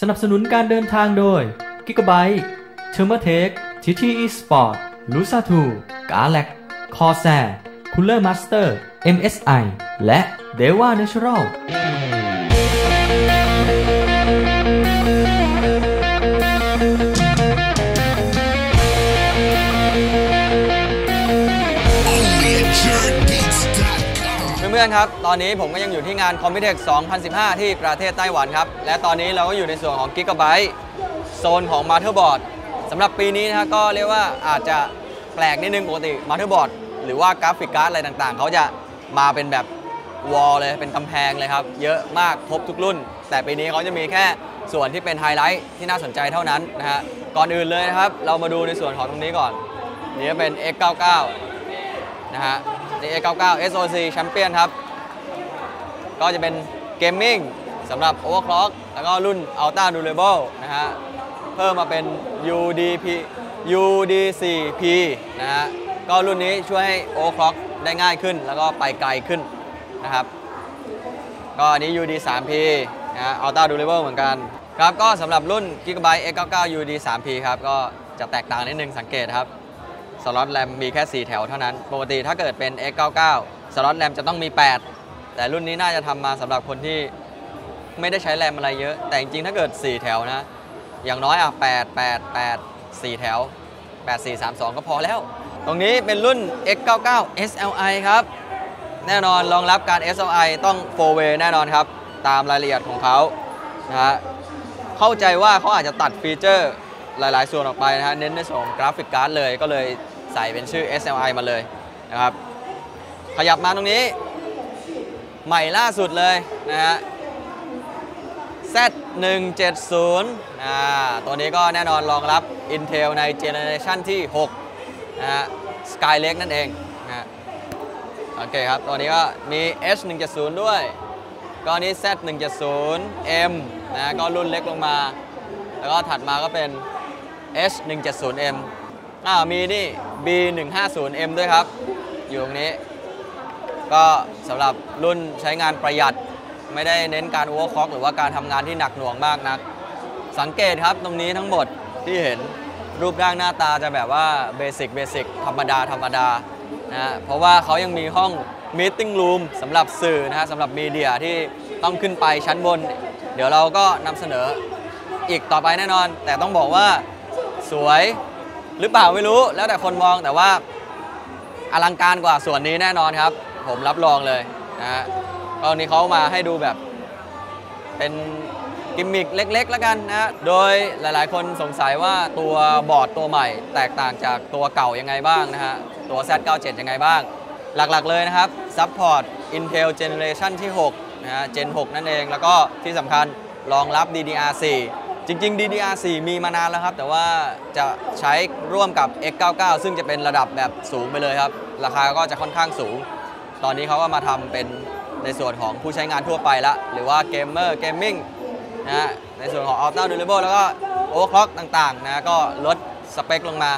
สนับสนุนการเดินทางโดย Gigabyte t h e r m a t e c h TTE Sport l u s a 2 g a l a x Corsair Cooler Master MSI และ Deva Natural พื่อนๆครับ ตอนนี้ผมก็ยังอยู่ที่งาน c o m p u t e x 2015 ที่ประเทศไต้หวันครับ และตอนนี้เราก็อยู่ในส่วนของ Gigabyte โซนของ Motherboard สำหรับปีนี้นะก็เรียกว่าอาจจะแปลกนิดนึงปกติ Motherboard หรือว่ากราฟิกการ์ดอะไรต่างๆ เขาจะมาเป็นแบบวอลเลย เป็นกำแพงเลยครับ เยอะมากครบทุกรุ่น แต่ปีนี้เขาจะมีแค่ส่วนที่เป็นไฮไลท์ที่น่าสนใจเท่านั้นนะฮะ ก่อนอื่นเลยนะครับ เรามาดูในส่วนของตรงนี้ก่อน นี่เป็น X99 นะฮะ นี่ X99 SoC Champion ครับ ก็จะเป็นเกมมิ่งสำหรับ Overclock แล้วก็รุ่น Ultra Durable นะฮะ เพิ่มมาเป็น UDP UD4P นะฮะ ก็รุ่นนี้ช่วยให้ Overclock ได้ง่ายขึ้น แล้วก็ไปไกลขึ้นนะครับ ก็อันนี้ UD3P นะฮะ Ultra Durable เหมือนกันครับ ก็สำหรับรุ่น Gigabyte X99 UD3P ครับ ก็จะแตกต่างนิดนึงสังเกตครับ สล็อตแรมมีแค่ 4 แถวเท่านั้น ปกติถ้าเกิดเป็น X99 สล็อตแรมจะต้องมี 8 แต่รุ่นนี้น่าจะทำมาสำหรับคนที่ไม่ได้ใช้แรมอะไรเยอะ แต่จริงๆ ถ้าเกิด 4 แถวนะ อย่างน้อยอะ 8 8 8 4 แถว 8 4 3 2 ก็พอแล้ว ตรงนี้เป็นรุ่น X99 SLI ครับ แน่นอนรองรับการ SLI ต้อง 4-way แน่นอนครับ ตามรายละเอียดของเขานะฮะเข้าใจว่าเขาอาจจะตัดฟีเจอร์หลาย ๆ ส่วนออกไปนะฮะ เน้นในส่วนของกราฟิกการ์ดเลยก็เลย ใส่เป็นชื่อ SLI มาเลยนะครับ ขยับมาตรงนี้ ใหม่ล่าสุดเลยนะฮะ Z170 อ่าตัวนี้ก็แน่นอนรองรับ Intel ในเจเนอเรชันที่ 6 นะฮะ Skylake นั่นเองนะฮะโอเคครับ ตัวนี้ก็มี H170 ด้วย ก็นี้ Z170M นะ ก็รุ่นเล็กลงมา แล้วก็ถัดมาก็เป็น H170M อ่ามีนี่ B150M ด้วยครับ อยู่ตรงนี้ ก็สำหรับรุ่นใช้งานประหยัด ไม่ได้เน้นการโอเวอร์คล็อกหรือว่าการทำงานที่หนักหน่วงมากนัก สังเกตครับตรงนี้ทั้งหมดที่เห็นรูปร่างหน้าตาจะแบบว่าเบสิกเบสิกธรรมดาธรรมดานะฮะเพราะว่าเขายังมีห้องม e ติ้งรูมสำหรับสื่อนะฮะสำหรับมีเดียที่ต้องขึ้นไปชั้นบน เดี๋ยวเราก็นำเสนออีกต่อไปแน่นอน แต่ต้องบอกว่าสวย หรือเปล่าไม่รู้แล้วแต่คนมองแต่ว่าอลังการกว่าส่วนนี้แน่นอนครับ ผมรับรองเลยนะฮะตอนนี้เขามาให้ดูแบบ เป็นกิมมิคเล็กๆ แล้วกันนะฮะโดยหลายๆ คนสงสัยว่าตัวบอร์ดตัวใหม่ แตกต่างจากตัวเก่ายังไงบ้างนะฮะ ตัว Z97 ยังไงบ้าง หลักๆเลยนะครับ Support Intel Generation ที่ 6 นะฮะ Gen 6 นั่นเอง แล้วก็ที่สำคัญรองรับ DDR4 จริง ๆ DDR4 มีมานานแล้วครับ แต่ว่าจะใช้ร่วมกับ X99 ซึ่งจะเป็นระดับแบบสูงไปเลยครับ ราคาก็จะค่อนข้างสูง ตอนนี้เขาก็มาทำเป็นในส่วนของผู้ใช้งานทั่วไปละ หรือว่าเกมเมอร์เกมมิ่งนะฮะในส่วนของ Ultra Durable แล้วก็ Overclock ต่างๆนะก็ลดสเปคลงมา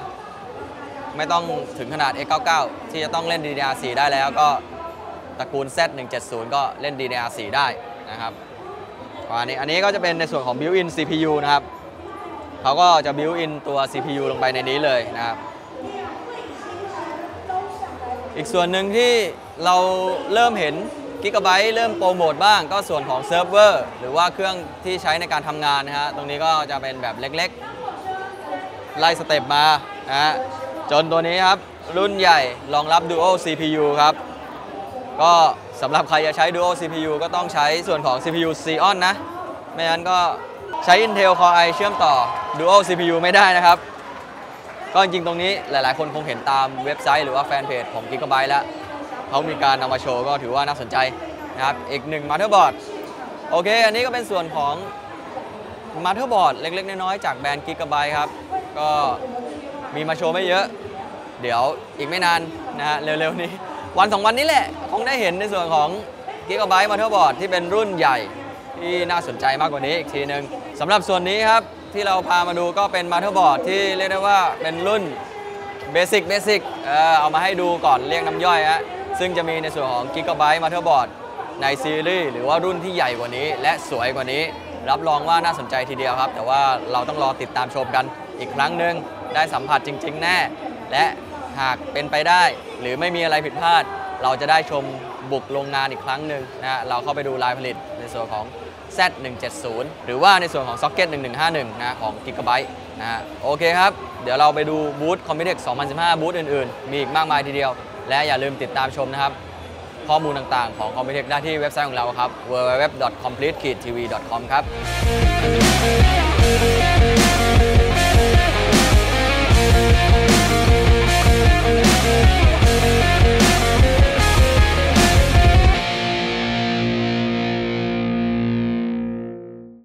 ไม่ต้องถึงขนาด X99 ที่จะต้องเล่น DDR4 ได้แล้วก็ตระกูล Z170 ก็เล่น DDR4 ได้นะครับ อันนี้อันนี้ก็จะเป็นในส่วนของ built-in CPU นะครับเขาก็จะ built-in ตัว CPU ลงไปในนี้เลยนะครับ อีกส่วนหนึ่งที่เราเริ่มเห็น Gigabyte เริ่มโปรโมทบ้างก็ส่วนของเซิร์ฟเวอร์หรือว่าเครื่องที่ใช้ในการทำงานนะฮะตรงนี้ก็จะเป็นแบบเล็กๆ ไล่สเต็ปมานะฮะจนตัวนี้ครับ รุ่นใหญ่รองรับ Dual CPU ครับ ก็ สำหรับใครจะใช้ Dual CPU ก็ต้องใช้ส่วนของ CPU Xeon นะ ไม่งั้นก็ใช้ Intel Core i เชื่อมต่อ Dual CPU ไม่ได้นะครับ ก็จริงตรงนี้หลาย ๆ คนคงเห็นตามเว็บไซต์หรือว่าแฟนเพจของ Gigabyte แล้ว เขามีการนำมาโชว์ก็ถือว่าน่าสนใจนะครับ อีกหนึ่งมา t เ e r b o a r d โอเค อันนี้ก็เป็นส่วนของมา t เ e r b o a r d เล็ก ๆ น้อย ๆ จากแบรนด์ Gigabyte ครับ ก็มีมาโชว์ไม่เยอะ เดี๋ยวอีกไม่นานนะฮะเร็ว ๆ นี้ วันสองวันนี้แหละ คงได้เห็นในส่วนของ Gigabyte m o t h e r b o a r d ที่เป็นรุ่นใหญ่ที่น่าสนใจมากกว่านี้อีกทีหนึ่งสำหรับส่วนนี้ครับ ที่เราพามาดูก็เป็นมา t เ e r b o a r d ที่เรียกได้ว่าเป็นรุ่นเบสิกเบสิกเอามาให้ดูก่อนเรียกน้ำย่อยฮะซึ่งจะมีในส่วนของ Gigabyte Motherboard ในซีรีส์หรือว่ารุ่นที่ใหญ่กว่านี้ และสวยกว่านี้ รับรองว่าน่าสนใจทีเดียวครับ แต่ว่าเราต้องรอติดตามชมกันอีกครั้งหนึ่งได้สัมผัสจริง ๆ แน่ และหากเป็นไปได้ หรือไม่มีอะไรผิดพลาด เราจะได้ชมบุกโรงงานอีกครั้งหนึ่งนะฮะเราเข้าไปดูลายผลิตในส่วนของ Z170 หรือว่าในส่วนของ Socket 1151 นะของ Gigabyte นะฮะโอเคครับ เดี๋ยวเราไปดูบูธ Computex 2015 บูธอื่นๆ มีอีกมากมายทีเดียว และอย่าลืมติดตามชมนะครับ ข้อมูลต่างๆ ของ Computex ได้ที่เว็บไซต์ของเราครับ www.complete-tv.com ครับ